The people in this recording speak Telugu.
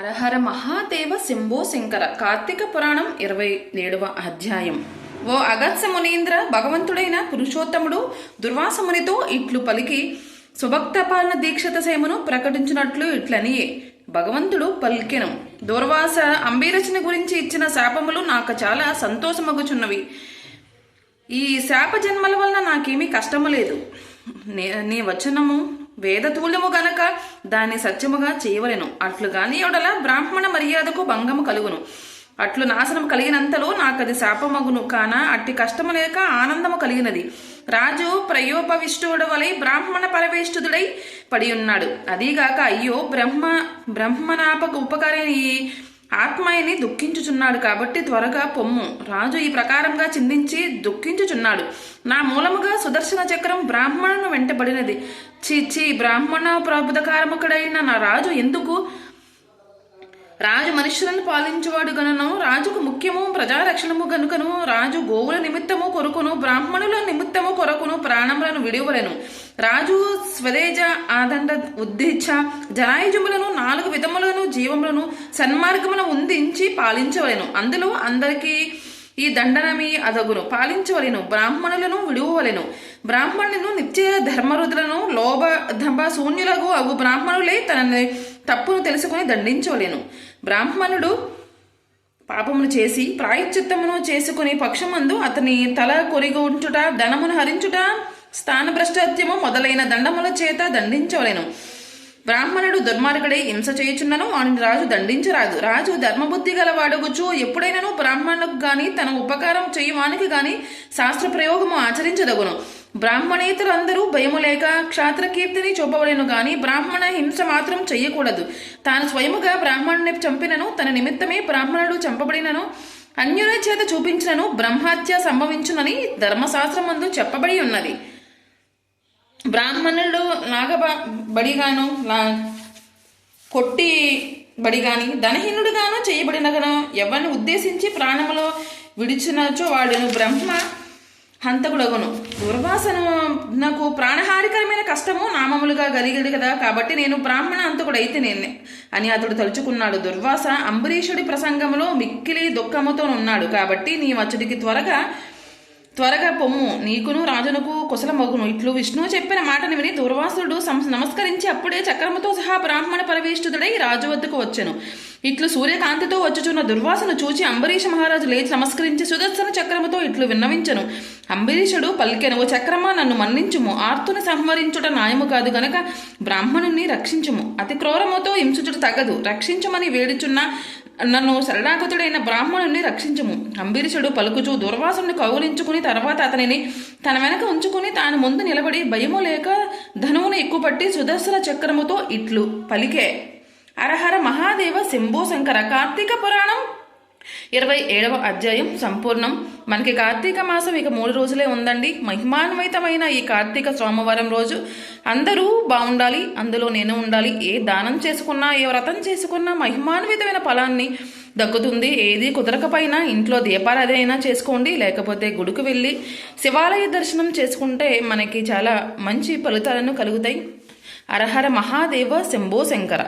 హరహర మహాదేవ శంభో శంకర కార్తీక పురాణం ఇరవై ఏడవ అధ్యాయం. ఓ అగత్స మునీంద్ర భగవంతుడైన పురుషోత్తముడు దుర్వాసమునితో ఇట్లు పలికి సుభక్తపాలన దీక్షత సేమను ప్రకటించినట్లు ఇట్లనియే. భగవంతుడు పలికెను దుర్వాస అంబీరచన గురించి ఇచ్చిన శాపములు నాకు చాలా సంతోషమగుచున్నవి. ఈ శాప జన్మల వలన నాకేమీ కష్టము లేదు. నే నీ వచనము వేదతుల్యము గనక దాన్ని సత్యముగా చేయవలెను. అట్లు గాని ఎవడల బ్రాహ్మణ మర్యాదకు భంగము కలుగును. అట్లు నాశనం కలిగినంతలో నాకది శాపమగును. కాన అట్టి కష్టము లేక ఆనందము కలిగినది. రాజు ప్రయోపవిష్టుడు వలె బ్రాహ్మణ పరవేష్టుడై పడి ఉన్నాడు అదీగాక అయ్యో బ్రహ్మ బ్రహ్మనాపక ఉపకారి ఆత్మయని దుఃఖించుచున్నాడు కాబట్టి త్వరగా పొమ్ము. రాజు ఈ ప్రకారంగా చిందించి దుఃఖించుచున్నాడు. నా మూలముగా సుదర్శన చక్రం బ్రాహ్మణును వెంటబడినది. చీచి బ్రాహ్మణ ప్రబుధకారముకుడైన నా రాజు ఎందుకు? రాజు మనుషులను పాలించువాడు గనును రాజుకు ముఖ్యము ప్రజారక్షణము గనుకను రాజు గోవుల నిమిత్తము కొరుకును బ్రాహ్మణుల నిమిత్తము కొరకును ప్రాణములను విడివలను. రాజు స్వదేజ ఆదండ ఉద్దిచ్ఛ జనాయుజములను నాలుగు విధములను జీవములను సన్మార్గమును ఉందించి పాలించవలెను. అందులో అందరికీ ఈ దండనమి అదగును. పాలించవలెను బ్రాహ్మణులను విడువలను బ్రాహ్మణులను నిత్య ధర్మరుదులను లోభ దంభ శూన్యులకు అగు బ్రాహ్మణులే తనని తప్పును తెలుసుకుని దండించవలెను. బ్రాహ్మణుడు పాపమును చేసి ప్రాయశ్చిత్తమును చేసుకుని పక్షమందు అతని తల కొరిగొంచుట ధనమును హరించుట స్థానభ్రష్టత్యము మొదలైన దండముల చేత దండించవలెను. బ్రాహ్మణుడు దుర్మార్గుడై హింస చేయుచున్నను వాడిని రాజు దండించరాదు. రాజు ధర్మబుద్ధి గలవాడుగుచు ఎప్పుడైనను బ్రాహ్మణులకు గాని తన ఉపకారం చేయవానికి గాని శాస్త్ర ప్రయోగము ఆచరించదగును. బ్రాహ్మణేతరందరూ భయము లేక క్షాత్రకీర్తిని చూపవలేను గాని బ్రాహ్మణ హింస మాత్రం చెయ్యకూడదు. తాను స్వయముగా బ్రాహ్మణుని చంపినను తన నిమిత్తమే బ్రాహ్మణుడు చంపబడినను అన్యుల చేత చూపించినను బ్రహ్మహత్య సంభవించునని ధర్మశాస్త్రమందు చెప్పబడి ఉన్నది. బ్రాహ్మణుడు లాగబ బడిగాను లా కొట్టి బడిగాని ధనహీనుడుగాను చేయబడినగాను ఎవరిని ఉద్దేశించి ప్రాణములో విడిచినచో వాడును. బ్రహ్మ హంతకుడగును దుర్వాసన నాకు ప్రాణహారికరమైన కష్టము నామములుగా కలిగదు కదా కాబట్టి నేను బ్రాహ్మణ హంతకుడైతే నేనే. అని అతడు తలుచుకున్నాడు. దుర్వాస అంబరీషుడి ప్రసంగంలో మిక్కిలి దుఃఖముతో ఉన్నాడు కాబట్టి నీ వచ్చడికి త్వరగా త్వరగా పొమ్ము. నీకును రాజునకు కుశలమగును. ఇట్లు విష్ణువు చెప్పిన మాటను విని దుర్వాసుడు నమస్కరించి అప్పుడే చక్రముతో సహా బ్రాహ్మణ పరవేష్టుడై రాజు వద్దకు వచ్చెను. ఇట్లు సూర్యకాంతితో వచ్చుచున్న దుర్వాసను చూచి అంబరీష మహారాజు లేచి నమస్కరించి సుదర్శన చక్రముతో ఇట్లు విన్నవించను. అంబరీషుడు పలికెను ఓ చక్రమా నన్ను మన్నించుము. ఆర్తుని సంహరించుట న్యాయము కాదు గనక బ్రాహ్మణుణ్ణి రక్షించుము. అతి క్రూరముతో హింసించుట తగదు. రక్షించమని వేడుచున్న నన్ను శరణాగతుడైన బ్రాహ్మణుణ్ణి రక్షించము. అంబరీషుడు పలుకుచూ దుర్వాసుని కౌలించుకుని తర్వాత అతనిని తన వెనక ఉంచుకుని తాను ముందు నిలబడి భయము లేక ధనువును ఎక్కుపట్టి సుదర్శన చక్రముతో ఇట్లు పలికే. అరహర మహాదేవ శంభో శంకర కార్తీక పురాణం ఇరవై ఏడవ అధ్యాయం సంపూర్ణం. మనకి కార్తీక మాసం ఇక మూడు రోజులే ఉందండి. మహిమాన్వితమైన ఈ కార్తీక సోమవారం రోజు అందరూ బాగుండాలి అందులో నేను ఉండాలి. ఏ దానం చేసుకున్నా ఏ వ్రతం చేసుకున్నా మహిమాన్వితమైన ఫలాన్ని దక్కుతుంది. ఏది కుదరకపోయినా ఇంట్లో దీపారాధన అయినా చేసుకోండి లేకపోతే గుడికి వెళ్ళి శివాలయ దర్శనం చేసుకుంటే మనకి చాలా మంచి ఫలితాలను కలుగుతాయి. అరహర మహాదేవ శంభో శంకర.